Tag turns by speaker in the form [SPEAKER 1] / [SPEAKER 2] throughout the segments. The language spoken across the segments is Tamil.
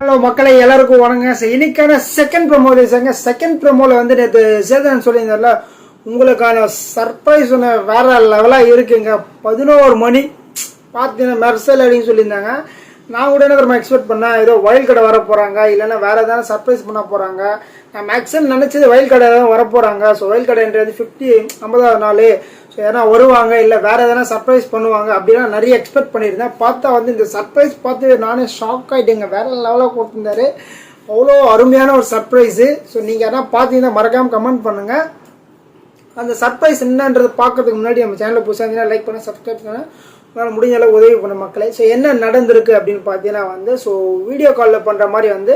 [SPEAKER 1] ஹலோ மக்களை எல்லாருக்கும் வணங்க. இன்னைக்கான செகண்ட் ப்ரோமோ ரீசங்க செகண்ட் ப்ரோமோல வந்து நேற்று சேதன் சொல்லியிருந்தார்ல உங்களுக்கான சர்ப்ரைஸ் ஒன்று வேற லெவலாக இருக்குங்க. பதினோரு மணி பார்த்தீங்கன்னா மெர்சல் அப்படின்னு சொல்லியிருந்தாங்க. நான் கூட என்ன எக்ஸ்பெக்ட் பண்ணேன் ஏதோ வயல் கடை வர போகிறாங்க இல்லைன்னா வேறு எதாவது சர்ப்ரைஸ் பண்ண போகிறாங்க நான் மேக்ஸிமம் நினச்சது வயல் கடை தான் வர போகிறாங்க ஸோ வயல் கடைன்றது ஃபிஃப்டி ஐம்பதாவது நாள். ஸோ ஏன்னா வருவாங்க இல்லை வேறு எதனா சர்ப்ரைஸ் பண்ணுவாங்க அப்படிலாம் நிறைய எக்ஸ்பெக்ட் பண்ணியிருந்தேன். பார்த்தா வந்து இந்த சர்ப்ரைஸ் பார்த்து நானே ஷாக் ஆகிட்டேங்க வேறு லெவலாக கொடுத்துருந்தாரு. அவ்வளோ அருமையான ஒரு சர்ப்ரைஸு ஸோ நீங்கள் எதனா பார்த்தீங்கன்னா மறக்காமல் கமெண்ட் பண்ணுங்கள் அந்த சர்ப்ரைஸ் என்னன்றது பார்க்கறதுக்கு முன்னாடி நம்ம சேனலை புதுசாக இருந்தீங்கன்னா லைக் பண்ண சப்ஸ்கிரைப் பண்ண. உங்களால் முடிஞ்ச அளவு உதவி பண்ண மக்களே. ஸோ என்ன நடந்திருக்கு அப்படின்னு பார்த்தீங்கன்னா வந்து ஸோ வீடியோ காலில் பண்ணுற மாதிரி வந்து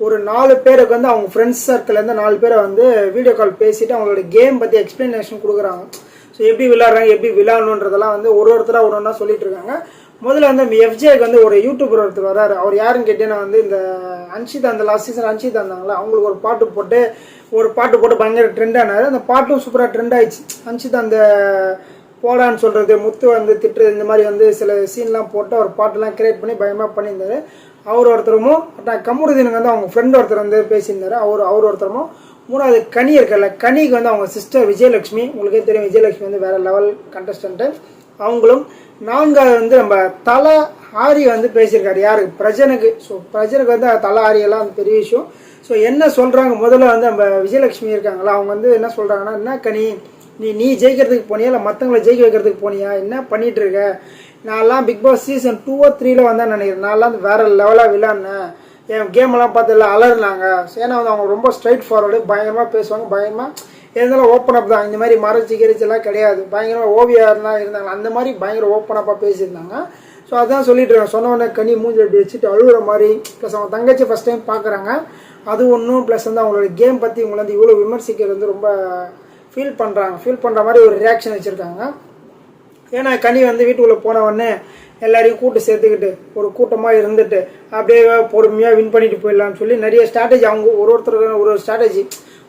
[SPEAKER 1] ஒரு நாலு பேருக்கு வந்து அவங்க ஃப்ரெண்ட்ஸ் சர்க்கிள்லேருந்து நாலு பேரை வந்து வீடியோ கால் பேசிட்டு அவங்களோட கேம் பற்றி எக்ஸ்பிளனேஷன் கொடுக்குறாங்க. ஸோ எப்படி விளாட்றாங்க எப்படி விளாடணுன்றதெல்லாம் வந்து ஒரு ஒருத்தராக ஒரு ஒன்றா சொல்லிட்டு இருக்காங்க. முதல்ல வந்து எஃப்ஜேக்கு வந்து ஒரு யூடியூபர் ஒருத்தர் வராரு அவர் யாருன்னு கேட்டீங்கன்னா வந்து இந்த அன்ஷிதா அந்த லாஸ்ட் சீசன் அன்ஷிதா இருந்தாங்களா அவங்களுக்கு ஒரு பாட்டு போட்டு ஒரு பாட்டு போட்டு பயங்கர ட்ரெண்ட் ஆனார். அந்த பாட்டும் சூப்பராக ட்ரெண்ட் ஆயிடுச்சு. அன்ஷிதா அந்த போடான்னு சொல்கிறது முத்து வந்து திட்டுறது இந்த மாதிரி வந்து சில சீன்லாம் போட்டு அவர் பாட்டுலாம் கிரியேட் பண்ணி பயமாக பண்ணியிருந்தாரு. அவர் ஒருத்தரமும் அப்புறம் கமுருதீனுக்கு வந்து அவங்க ஃப்ரெண்ட் ஒருத்தர் வந்து பேசியிருந்தாரு. அவர் அவர் ஒருத்தரமும் மூணாவது கனி இருக்கல கனிக்கு வந்து அவங்க சிஸ்டர் விஜயலட்சுமி உங்களுக்கே தெரியும் விஜயலட்சுமி வந்து வேறு லெவல் கண்டஸ்டன்ட்டு அவங்களும் நான்காவது வந்து நம்ம தலை ஆரி வந்து பேசியிருக்காரு. யாருக்கு பிரஜனுக்கு. ஸோ பிரஜனுக்கு வந்து தலை ஆரியெல்லாம் வந்து பெரிய விஷயம். ஸோ என்ன சொல்கிறாங்க முதல்ல வந்து நம்ம விஜயலட்சுமி இருக்காங்களா? அவங்க வந்து என்ன சொல்கிறாங்கன்னா என்ன கனி? நீ நீ ஜெயிக்கிறதுக்கு போனியா? இல்லை மற்றவங்களை ஜெயிக்க வைக்கிறதுக்கு போனியா? என்ன பண்ணிட்டு இருக்க? நான்லாம் பிக் பாஸ் சீசன் டூவோ த்ரீல வந்தேன் நினைக்கிறேன். நான்லாம் வந்து வேற லெவலாக விளாட்னேன். என் கேம்லாம் பார்த்து எல்லாம் அலறினாங்க. ஏன்னா வந்து அவங்க ரொம்ப ஸ்ட்ரைட் ஃபார்வர்டு பயங்கரமாக பேசுவாங்க. பயங்கரமாக இருந்தாலும் ஓப்பன் அப் தான். இந்த மாதிரி மறைச்சி கிரிச்செல்லாம் கிடையாது. பயங்கரமாக ஓவியார்லாம் இருந்தாங்க. அந்த மாதிரி பயங்கர ஓப்பன் அப்பாக பேசியிருந்தாங்க. ஸோ அதான் சொல்லிட்டு இருக்கேன். சொன்ன உடனே கனி மூஞ்சி அப்படி வச்சுட்டு அழுகுற மாதிரி. ப்ளஸ் அவங்க தங்கச்சி ஃபஸ்ட் டைம் பார்க்குறாங்க. அது ஒன்றும் ப்ளஸ் வந்து அவங்களோட கேம் பற்றி உங்களை வந்து இவ்வளோ விமர்சிக்கிறது வந்து ரொம்ப ஃபீல் பண்ணுறாங்க ஃபீல் பண்ணுற மாதிரி ஒரு ரியாக்ஷன் வச்சுருக்காங்க. ஏன்னா கனி வந்து வீட்டுக்குள்ளே போன உடனே எல்லாரையும் கூட்டு சேர்த்துக்கிட்டு ஒரு கூட்டமாக இருந்துட்டு அப்படியே பொறுமையாக வின் பண்ணிட்டு போயிடலாம்னு சொல்லி நிறைய ஸ்ட்ராட்டஜி அவங்க ஒரு ஒருத்தர் ஒரு ஒரு ஸ்ட்ராட்டஜி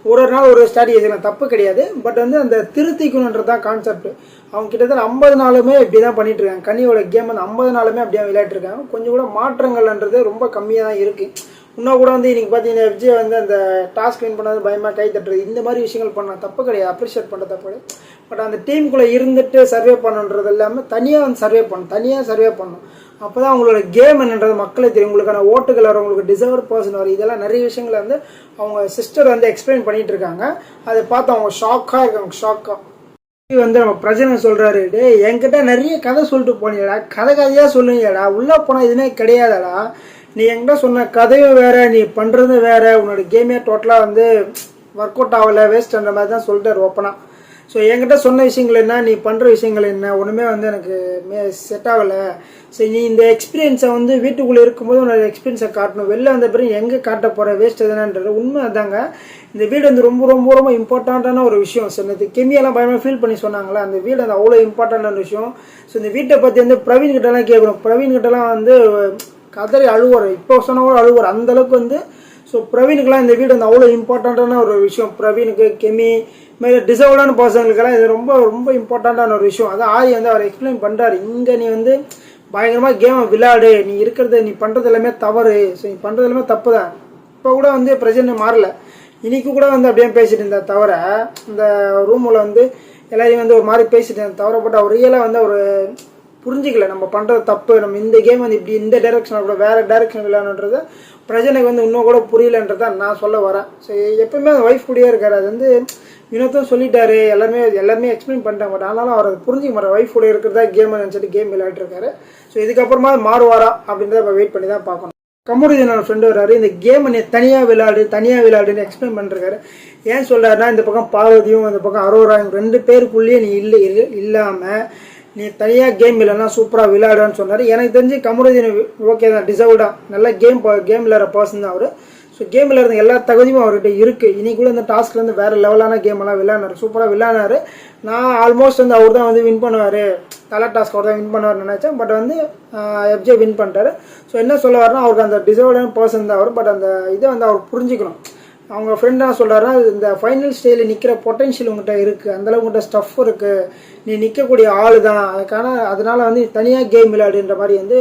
[SPEAKER 1] ஒரு ஒரு நாள் ஒரு ஸ்டடி ஸ்ட்ராட்டஜி தப்பு கிடையாது. பட் வந்து அந்த திருத்திக்கணுன்றது தான் கான்செப்ட் அவங்க கிட்டத்தட்ட ஐம்பது நாளுமே இப்படி தான் பண்ணிட்டு இருக்காங்க. கனியோட கேம் வந்து ஐம்பது நாளுமே அப்படியே விளையாட்டுருக்காங்க கொஞ்சம் கூட மாற்றங்கள்ன்றது ரொம்ப கம்மியாக தான் இருக்குது இன்னும் கூட வந்து இன்றைக்கி பார்த்தீங்கன்னா விஜய் வந்து அந்த டாஸ்க் வின் பண்ணது பயமாக கை தட்டுறது இந்த மாதிரி விஷயங்கள் பண்ணால் தப்பு கிடையாது. அப்ரிஷியேட் பண்ண தப்பு கிடையாது. பட் அந்த டீமுக்குள்ளே இருந்துட்டு சர்வே பண்ணுன்றது இல்லாமல் தனியாக வந்து சர்வே பண்ணும் தனியாக சர்வே பண்ணணும். அப்போ தான் உங்களோட கேம் என்னன்றது மக்களுக்கு தெரியும். உங்களுக்கான ஓட்டுகள் வரும் உங்களுக்கு டிசர்வ் பர்சன் வரும். இதெல்லாம் நிறைய விஷயங்களை வந்து அவங்க சிஸ்டர் வந்து எக்ஸ்பிளைன் பண்ணிட்டு இருக்காங்க. அதை பார்த்து அவங்க ஷாக்காக இருக்காங்க ஷாக்காக வந்து நம்ம பிரஜனை சொல்றாரு டேய் என்கிட்ட நிறைய கதை சொல்லிட்டு போனீங்கடா. கதை கதையா சொல்லுங்கடா உள்ள போனா எதுவுமே கிடையாதடா. நீ என்கிட்ட சொன்ன கதையும் வேற நீ பண்றதும் வேற. உன்னோட கேமே டோட்டலா வந்து ஒர்க் அவுட் ஆகல வேஸ்ட்ன்ற மாதிரி தான் சொல்லிட்டாரு ஓப்பனா. ஸோ என்கிட்ட சொன்ன விஷயங்கள் என்ன நீ பண்ணுற விஷயங்கள் என்ன ஒன்றுமே வந்து எனக்கு மே செட் ஆகலை. சரி நீ இந்த எக்ஸ்பீரியன்ஸை வந்து வீட்டுக்குள்ளே இருக்கும்போது உன்னோட எக்ஸ்பீரியன்ஸை காட்டணும். வெளில வந்த பிறகு எங்கே காட்ட போகிற வேஸ்ட் எதுனான்றது உண்மை அதாங்க. இந்த வீடு வந்து ரொம்ப ரொம்ப ரொம்ப இம்பார்ட்டண்ட்டான ஒரு விஷயம். ஸோ இந்த கெமியெல்லாம் பயமாக ஃபீல் பண்ணி சொன்னாங்களா? அந்த வீடு அந்த அவ்வளோ இம்பார்ட்டண்டான விஷயம். ஸோ இந்த வீட்டை பற்றி வந்து பிரவீன் கிட்டலாம் கேட்கணும். பிரவீன் கிட்டலாம் வந்து கதறி அழுவார் இப்போ சொன்ன கூட அழுவார் அந்தளவுக்கு வந்து ஸோ பிரவீனுக்குலாம் இந்த வீடு வந்து அவ்வளோ இம்பார்ட்டண்ட்டான ஒரு விஷயம். பிரவீனுக்கு கெமி மேலே டிசர்வ்டான பர்சனுக்கெல்லாம் இது ரொம்ப ரொம்ப இம்பார்ட்டண்ட்டான ஒரு விஷயம். அதான் ஆரி வந்து அவர் எக்ஸ்பிளைன் பண்ணுறாரு இங்கே நீ வந்து பயங்கரமாக கேமை விளையாடு. நீ இருக்கிறது நீ பண்ணுறது எல்லாமே தவறு. ஸோ நீ பண்ணுறது எல்லாமே தப்பு தான் இப்போ கூட வந்து பிரச்சனை மாறல. இன்னைக்கு கூட வந்து அப்படியே பேசிட்டு இருந்தா தவிர இந்த ரூமில் வந்து எல்லாரையும் வந்து ஒரு மாதிரி பேசிட்டு இருந்தா தவிர பட் அவர் ரியலாக வந்து ஒரு புரிஞ்சிக்கல. நம்ம பண்ணுறது தப்பு நம்ம இந்த கேம் வந்து இப்படி இந்த டைரக்ஷனில் கூட வேறு டைரக்ஷன் விளையாடுன்றது பிரஜனைக்கு வந்து இன்னும் கூட புரியலன்றதை நான் சொல்ல வரேன். ஸோ எப்பவுமே அந்த ஒய்ஃப் கூடயே இருக்கார். அது வந்து வினோத்தும் சொல்லிட்டாரு. எல்லாமே எல்லாமே எக்ஸ்பிளைன் பண்ணிட்டாங்க. பட் ஆனாலும் அவர் அதை புரிஞ்சிக்க மாட்டார். ஒய்ஃப் கூட இருக்கிறதா கேம் நினச்சிட்டு கேம் விளையாட்டுருக்காரு ஸோ இதுக்கப்புறமா மாறுவாரா அப்படின்றத இப்போ வெயிட் பண்ணி தான் பார்க்கணும். கம்முடிஜனோட ஃப்ரெண்டு வர்றாரு. இந்த கேமை நீ தனியாக விளையாடு தனியாக விளையாடுன்னு எக்ஸ்பிளைன் பண்ணிருக்காரு. ஏன் சொல்கிறாருன்னா இந்த பக்கம் பார்வதியும் இந்த பக்கம் அரோரா ரெண்டு பேருக்குள்ளேயே நீ இல்லை இல்லாமல் நீ தனியாக கேம் இல்லைன்னா சூப்பராக விளையாடுன்னு சொன்னார். எனக்கு தெரிஞ்சு கமருதீன் ஓகே தான் டிசர்வ்டாக நல்ல கேம் கேம் விளையாடுற பர்சன் தான் அவர். ஸோ கேம் விளையாடுற எல்லா தகுதியும் அவர்கிட்ட இருக்குது இன்னைக்கு கூட இந்த டாஸ்க்லேருந்து வேறு லெவலான கேம் எல்லாம் சூப்பராக விளையாடினார். நான் ஆல்மோஸ்ட் வந்து அவர் தான் வந்து வின் பண்ணுவார். தலை டாஸ்க் அவர் தான் வின் பண்ணுவார்னு நினச்சேன். பட் வந்து எஃப்ஜே வின் பண்ணிட்டார். ஸோ என்ன சொல்ல வரனா அவருக்கு அந்த டிசர்வ்டான பர்சன் தான் அவர். பட் அந்த இதை வந்து அவர் புரிஞ்சுக்கணும். அவங்க ஃப்ரெண்ட் என்ன இந்த ஃபைனல் ஸ்டேஜில் நிற்கிற பொட்டென்ஷியல் உங்கள்கிட்ட இருக்குது அந்தளவு உங்கள்கிட்ட ஸ்டஃப் இருக்குது நீ நிற்கக்கூடிய ஆள் தான் அதுக்கான அதனால் வந்து நீ தனியாக கேம் விளையாடுன்ற மாதிரி வந்து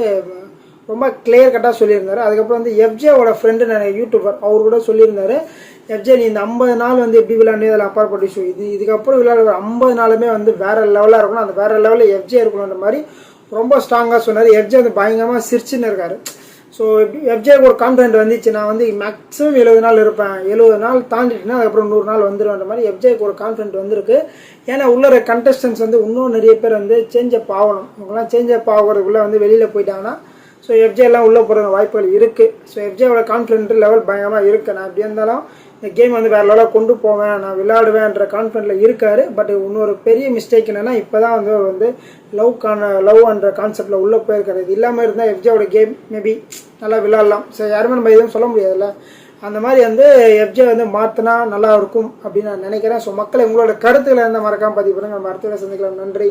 [SPEAKER 1] ரொம்ப கிளியர் கட்டாக சொல்லியிருந்தார். அதுக்கப்புறம் வந்து எஃப்ஜேவோட ஃப்ரெண்டு நான் யூடியூபர் அவர் கூட சொல்லியிருந்தாரு. எஃப்ஜே நீ இந்த ஐம்பது நாள் வந்து எப்படி விளையாண்டு அதில் அப்பாற்பட்ட இஷ்யூ இது இதுக்கப்புறம் விளையாடுற ஐம்பது நாளுமே வந்து வேற லெவலாக இருக்கணும். அந்த வேற லெவலில் எஃப்ஜே இருக்கணுன்ற மாதிரி ரொம்ப ஸ்ட்ராங்காக சொன்னார். எஃப்ஜே வந்து பயங்கரமாக சிரிச்சுன்னு இருக்காரு. ஸோ எஃப்ஜேக்கு ஒரு கான்ஃபிடென்ட் வந்துச்சு. நான் வந்து மேக்ஸிமம் எழுபது நாள் இருப்பேன். எழுபது நாள் தாண்டிட்டுனா அதுக்கப்புறம் நூறு நாள் வந்துடுவேன்ற மாதிரி எஃப்ஜேக்கு ஒரு கான்ஃபிடென்ட் வந்திருக்கு. ஏன்னா உள்ள கண்டஸ்டன்ஸ் வந்து இன்னும் நிறைய பேர் வந்து சேஞ்ச் அப் ஆகணும். இவங்கெல்லாம் சேஞ்ச் அப் ஆகிறதுக்குள்ளே வந்து வெளியில் போயிட்டாங்கன்னா ஸோ எஃப்ஜே எல்லாம் உள்ளே போகிற வாய்ப்புகள் இருக்குது ஸோ எஃப்ஜேவோட கான்ஃபிடென்ட் லெவல் பயங்கரமாக இருக்குது நான் எப்படி இருந்தாலும் இந்த கேம் வந்து வேறு லெவலாக கொண்டு போவேன். நான் விளையாடுவேன்ற கான்ஃபிடென்ட்டில் இருக்காரு. பட் இன்னொரு பெரிய மிஸ்டேக் என்னென்னா இப்போ தான் வந்து அவர் வந்து லவ் கான லவ் என்ற கான்செப்டில் உள்ளே போயிருக்காரு. இது இல்லாமல் இருந்தால் எஃப்ஜேவோட கேம் மேபி நல்லா விளாடலாம். சரி யாருமே நம்ம எதுவும் சொல்ல முடியாதுல்ல. அந்த மாதிரி வந்து எஃப்ஜே வந்து மாற்றினா நல்லா இருக்கும் அப்படின்னு நான் நினைக்கிறேன். ஸோ மக்களை உங்களோட கருத்துக்களை என்ன மறக்காம பதிவு பண்ணுங்க. நம்ம அடுத்த சந்திக்கலாம். நன்றி.